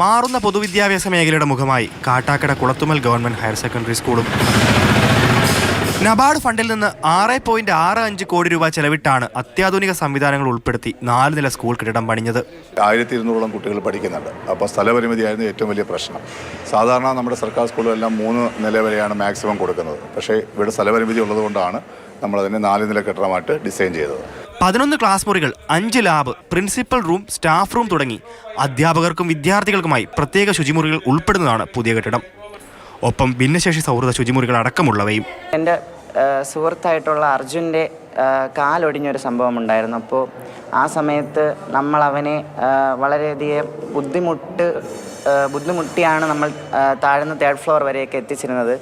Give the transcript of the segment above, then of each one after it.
മാറുന്ന പൊതുവിദ്യാഭ്യാസ മേഖലയുടെ മുഖമായി Kattakkada Kulathummal government higher secondary സ്കൂളും. നബാർഡ് ഫണ്ടിൽ നിന്ന് ആറ് പോയിന്റ് ആറ് അഞ്ച് കോടി രൂപ ചെലവിട്ടാണ് അത്യാധുനിക സംവിധാനങ്ങൾ ഉൾപ്പെടുത്തി നാല് നില സ്കൂൾ കെട്ടിടം പണിഞ്ഞത്. ആയിരത്തി ഇരുന്നൂറോളം കുട്ടികൾ പഠിക്കുന്നുണ്ട്. അപ്പോൾ സ്ഥലപരിമിതിയായിരുന്നു ഏറ്റവും വലിയ പ്രശ്നം. സാധാരണ നമ്മുടെ സർക്കാർ സ്കൂളുകളെല്ലാം മൂന്ന് നില വരെയാണ് മാക്സിമം കൊടുക്കുന്നത്. പക്ഷേ ഇവിടെ സ്ഥലപരിമിതി ഉള്ളതുകൊണ്ടാണ് നമ്മളതിനെ നാല് നില കെട്ടിടമായിട്ട് ഡിസൈൻ ചെയ്തത്. പതിനൊന്ന് ക്ലാസ് മുറികൾ അഞ്ച് lab principal room staff room തുടങ്ങി അധ്യാപകർക്കും വിദ്യാർത്ഥികൾക്കുമായി പ്രത്യേക ശുചിമുറികൾ ഉൾപ്പെടുന്നതാണ് പുതിയ കെട്ടിടം. ഒപ്പം ഭിന്നശേഷി സൗഹൃദ ശുചിമുറികൾ അടക്കമുള്ളവയും. എന്റെ സുഹൃത്തായിട്ടുള്ള അർജുന്റെ കാലൊടിഞ്ഞൊരു സംഭവം ഉണ്ടായിരുന്നു അപ്പോൾ ആ സമയത്ത് നമ്മൾ അവനെ വളരെയധികം ബുദ്ധിമുട്ട് ബുദ്ധിമുട്ടിയാണ് നമ്മൾ താഴ്ന്ന തേർഡ് ഫ്ലോർ വരെയൊക്കെ എത്തിച്ചിരുന്നത്.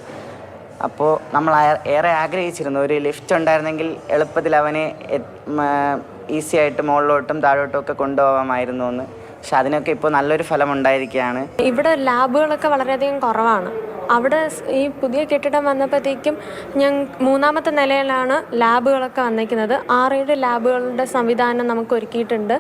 അപ്പോൾ നമ്മൾ ഏറെ ആഗ്രഹിച്ചിരുന്നു. ഒരു ലിഫ്റ്റ് ഉണ്ടായിരുന്നെങ്കിൽ എളുപ്പത്തിൽ അവനെ ഈസി ആയിട്ട് മുകളിലോട്ടും താഴോട്ടും ഒക്കെ കൊണ്ടുപോകാമായിരുന്നു എന്ന്. പക്ഷെ അതിനൊക്കെ ഇപ്പോൾ നല്ലൊരു ഫലം ഉണ്ടായിരിക്കുകയാണ്. ഇവിടെ ലാബുകളൊക്കെ വളരെയധികം കുറവാണ്. അവിടെ ഈ പുതിയ കെട്ടിടം വന്നപ്പോഴത്തേക്കും ഞാൻ മൂന്നാമത്തെ നിലയിലാണ് ലാബുകളൊക്കെ വന്നിരിക്കുന്നത്. ആറേഴ് ലാബുകളുടെ സംവിധാനം നമുക്ക് ഒരുക്കിയിട്ടുണ്ട്.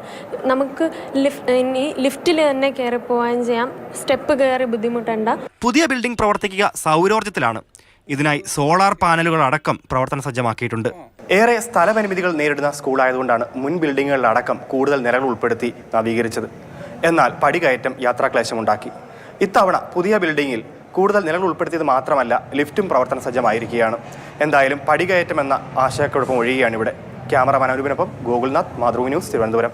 നമുക്ക് ലിഫ്റ്റ് ഇനി ലിഫ്റ്റിൽ തന്നെ കയറി പോവുകയും ചെയ്യാം. സ്റ്റെപ്പ് കയറി ബുദ്ധിമുട്ടണ്ട. പുതിയ ബിൽഡിംഗ് പ്രവർത്തിക്കുക സൗരോർജത്തിലാണ് ഇതിനായി സോളാർ പാനലുകൾ അടക്കം പ്രവർത്തന സജ്ജമാക്കിയിട്ടുണ്ട്. ഏറെ സ്ഥലപരിമിതികൾ നേരിടുന്ന സ്കൂളായതുകൊണ്ടാണ് മുൻ ബിൽഡിങ്ങുകളിലടക്കം കൂടുതൽ നിലകൾ ഉൾപ്പെടുത്തി നവീകരിച്ചത്. എന്നാൽ പടികയറ്റം യാത്രാക്ലേശമുണ്ടാക്കി. ഇത്തവണ പുതിയ ബിൽഡിങ്ങിൽ കൂടുതൽ നിലകൾ ഉൾപ്പെടുത്തിയത് മാത്രമല്ല ലിഫ്റ്റും പ്രവർത്തന സജ്ജമായിരിക്കുകയാണ്. എന്തായാലും പടികയറ്റം എന്ന ആശയക്കുഴപ്പം ഒഴിയുകയാണ് ഇവിടെ. ക്യാമറമാൻ അനുപിനൊപ്പം ഗോകുൽനാഥ് മാതൃഭൂമി ന്യൂസ് തിരുവനന്തപുരം.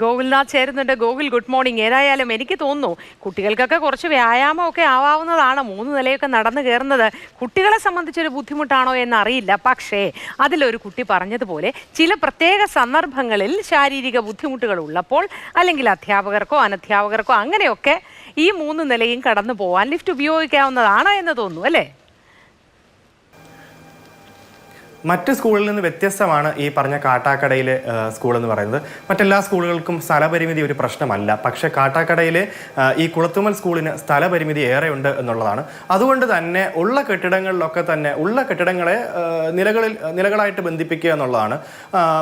ഗോകുൽനാഥ് ചേരുന്നുണ്ട്. ഗോകുൽ ഗുഡ് മോർണിംഗ് ഏതായാലും എനിക്ക് തോന്നുന്നു കുട്ടികൾക്കൊക്കെ കുറച്ച് വ്യായാമമൊക്കെ ആവാവുന്നതാണ്. മൂന്ന് നിലയൊക്കെ നടന്നു കയറുന്നത് കുട്ടികളെ സംബന്ധിച്ചൊരു ബുദ്ധിമുട്ടാണോ എന്ന് അറിയില്ല പക്ഷേ അതിലൊരു കുട്ടി പറഞ്ഞതുപോലെ ചില പ്രത്യേക സന്ദർഭങ്ങളിൽ ശാരീരിക ബുദ്ധിമുട്ടുകൾ ഉള്ളപ്പോൾ അല്ലെങ്കിൽ അധ്യാപകർക്കോ അനധ്യാപകർക്കോ അങ്ങനെയൊക്കെ ഈ മൂന്ന് നിലയും കടന്നു പോകാൻ ലിഫ്റ്റ് ഉപയോഗിക്കാവുന്നതാണ് എന്ന് തോന്നുന്നു അല്ലേ? മറ്റ് സ്കൂളിൽ നിന്ന് വ്യത്യസ്തമാണ് ഈ പറഞ്ഞ കാട്ടാക്കടയിലെ സ്കൂൾ എന്ന് പറയുന്നത്. മറ്റെല്ലാ സ്കൂളുകൾക്കും സ്ഥലപരിമിതി ഒരു പ്രശ്നമല്ല. പക്ഷേ കാട്ടാക്കടയിലെ ഈ കുളത്തുമൽ സ്കൂളിന് സ്ഥലപരിമിതി ഏറെയുണ്ട് എന്നുള്ളതാണ്. അതുകൊണ്ട് തന്നെ ഉള്ള കെട്ടിടങ്ങളിലൊക്കെ തന്നെ ഉള്ള കെട്ടിടങ്ങളെ നിലകളിൽ നിലകളായിട്ട് ബന്ധിപ്പിക്കുക എന്നുള്ളതാണ്.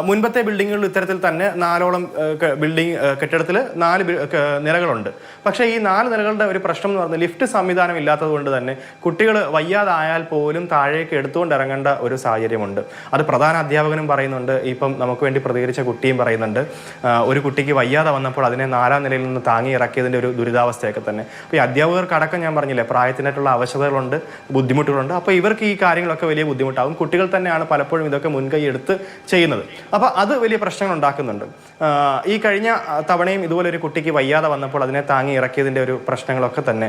മുൻപത്തെ ബിൽഡിങ്ങുകളിൽ ഇത്തരത്തിൽ തന്നെ നാലോളം ബിൽഡിംഗ് കെട്ടിടത്തിൽ നാല് നിലകളുണ്ട്. പക്ഷേ ഈ നാല് നിലകളുടെ ഒരു പ്രശ്നം എന്ന് പറഞ്ഞാൽ ലിഫ്റ്റ് സംവിധാനം ഇല്ലാത്തത് കൊണ്ട് തന്നെ കുട്ടികൾ വയ്യാതായാൽ പോലും താഴേക്ക് എടുത്തുകൊണ്ട് ഇറങ്ങേണ്ട ഒരു സാഹചര്യമുണ്ട്. അത് പ്രധാന അധ്യാപകനും പറയുന്നുണ്ട്. ഇപ്പം നമുക്ക് വേണ്ടി പ്രതികരിച്ച കുട്ടിയും പറയുന്നുണ്ട്. ഒരു കുട്ടിക്ക് വയ്യാതെ വന്നപ്പോൾ അതിനെ നാലാം നിലയിൽ നിന്ന് താങ്ങി ഇറക്കിയതിന്റെ ഒരു ദുരിതാവസ്ഥയൊക്കെ തന്നെ. അപ്പോൾ ഈ അധ്യാപകർക്കടക്കം ഞാൻ പറഞ്ഞില്ലേ പ്രായത്തിനായിട്ടുള്ള അവശതകളുണ്ട് ബുദ്ധിമുട്ടുകളുണ്ട്. അപ്പോൾ ഇവർക്ക് ഈ കാര്യങ്ങളൊക്കെ വലിയ ബുദ്ധിമുട്ടാകും കുട്ടികൾ തന്നെയാണ് പലപ്പോഴും ഇതൊക്കെ മുൻകൈ എടുത്ത് ചെയ്യുന്നത്. അപ്പോൾ അത് വലിയ പ്രശ്നങ്ങൾ ഉണ്ടാക്കുന്നുണ്ട്. ഈ കഴിഞ്ഞ തവണയും ഇതുപോലെ ഒരു കുട്ടിക്ക് വയ്യാതെ വന്നപ്പോൾ അതിനെ താങ്ങി ഇറക്കിയതിന്റെ ഒരു പ്രശ്നങ്ങളൊക്കെ തന്നെ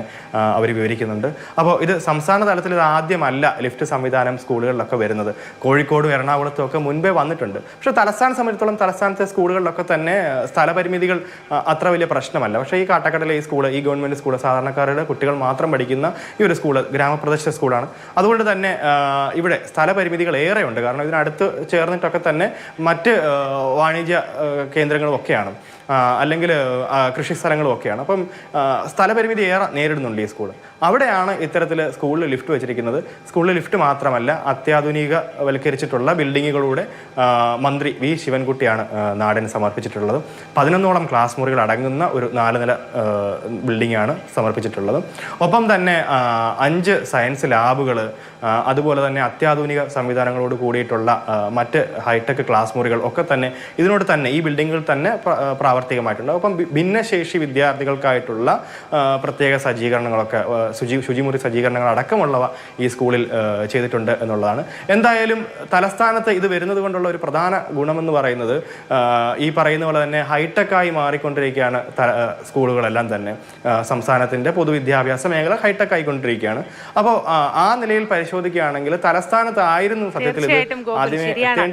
അവർ വിവരിക്കുന്നുണ്ട്. അപ്പോൾ ഇത് സംസ്ഥാന തലത്തിൽ ഇത് ആദ്യമല്ല ലിഫ്റ്റ് സംവിധാനം സ്കൂളുകളിലൊക്കെ വരുന്നത്. കോഴിക്കോടും എറണാകുളത്തും ഒക്കെ മുൻപേ വന്നിട്ടുണ്ട്. പക്ഷേ തലസ്ഥാന സംബന്ധിച്ചിടത്തോളം തലസ്ഥാനത്തെ സ്കൂളുകളിലൊക്കെ തന്നെ സ്ഥലപരിമിതികൾ അത്ര വലിയ പ്രശ്നമല്ല. പക്ഷേ ഈ കാട്ടക്കടയിലെ ഈ സ്കൂൾ ഈ ഗവൺമെന്റ് സ്കൂൾ സാധാരണക്കാരുടെ കുട്ടികൾ മാത്രം പഠിക്കുന്ന ഈ ഒരു സ്കൂൾ ഗ്രാമപ്രദേശ സ്കൂളാണ്. അതുകൊണ്ട് തന്നെ ഇവിടെ സ്ഥലപരിമിതികൾ ഏറെയുണ്ട്. കാരണം ഇതിനടുത്ത് ചേർന്നിട്ടൊക്കെ തന്നെ മറ്റ് വാണിജ്യ കേന്ദ്രങ്ങളും ഒക്കെയാണ്. അല്ലെങ്കിൽ കൃഷി സ്ഥലങ്ങളും ഒക്കെയാണ്. അപ്പം സ്ഥലപരിമിതി ഏറെ നേരിടുന്നുണ്ട് ഈ സ്കൂൾ അവിടെയാണ് ഇത്തരത്തിൽ സ്കൂളിൽ ലിഫ്റ്റ് വെച്ചിരിക്കുന്നത്. സ്കൂളിൽ ലിഫ്റ്റ് മാത്രമല്ല അത്യാധുനികവൽക്കരിച്ചിട്ടുള്ള ബിൽഡിങ്ങുകളുടെ മന്ത്രി വി. ശിവൻകുട്ടിയാണ് നാടിന് സമർപ്പിച്ചിട്ടുള്ളത്. പതിനൊന്നോളം ക്ലാസ് മുറികൾ അടങ്ങുന്ന ഒരു നാല് നില ബിൽഡിങ്ങാണ് സമർപ്പിച്ചിട്ടുള്ളത്. ഒപ്പം തന്നെ അഞ്ച് സയൻസ് ലാബുകൾ അതുപോലെ തന്നെ അത്യാധുനിക സംവിധാനങ്ങളോട് കൂടിയിട്ടുള്ള മറ്റ് ഹൈടെക് ക്ലാസ് മുറികൾ ഒക്കെ തന്നെ ഇതിനോട് തന്നെ ഈ ബിൽഡിങ്ങുകൾ തന്നെ പ്രാവർത്തികമായിട്ടുണ്ട്. ഒപ്പം ഭിന്നശേഷി വിദ്യാർത്ഥികൾക്കായിട്ടുള്ള പ്രത്യേക സജ്ജീകരണങ്ങളൊക്കെ ശുചി ശുചിമുറി സജ്ജീകരണങ്ങൾ അടക്കമുള്ളവ ഈ സ്കൂളിൽ ചെയ്തിട്ടുണ്ട് എന്നുള്ളതാണ്. എന്തായാലും തലസ്ഥാനത്ത് ഇത് വരുന്നത് കൊണ്ടുള്ള ഒരു പ്രധാന ഗുണമെന്ന് പറയുന്നത് ഈ പറയുന്ന പോലെ തന്നെ ഹൈടെക്കായി മാറിക്കൊണ്ടിരിക്കുകയാണ് സ്കൂളുകളെല്ലാം തന്നെ. സംസ്ഥാനത്തിന്റെ സംസ്ഥാനത്തിന്റെ പൊതുവിദ്യാഭ്യാസ മേഖല ഹൈടെക് ആയിക്കൊണ്ടിരിക്കുകയാണ് അപ്പോൾ ആ നിലയിൽ പരിശോധിക്കുകയാണെങ്കിൽ തലസ്ഥാനത്തായിരുന്നു സത്യത്തിൽ ഇത് ആദ്യമേ എത്തേണ്ടിയിരുന്നു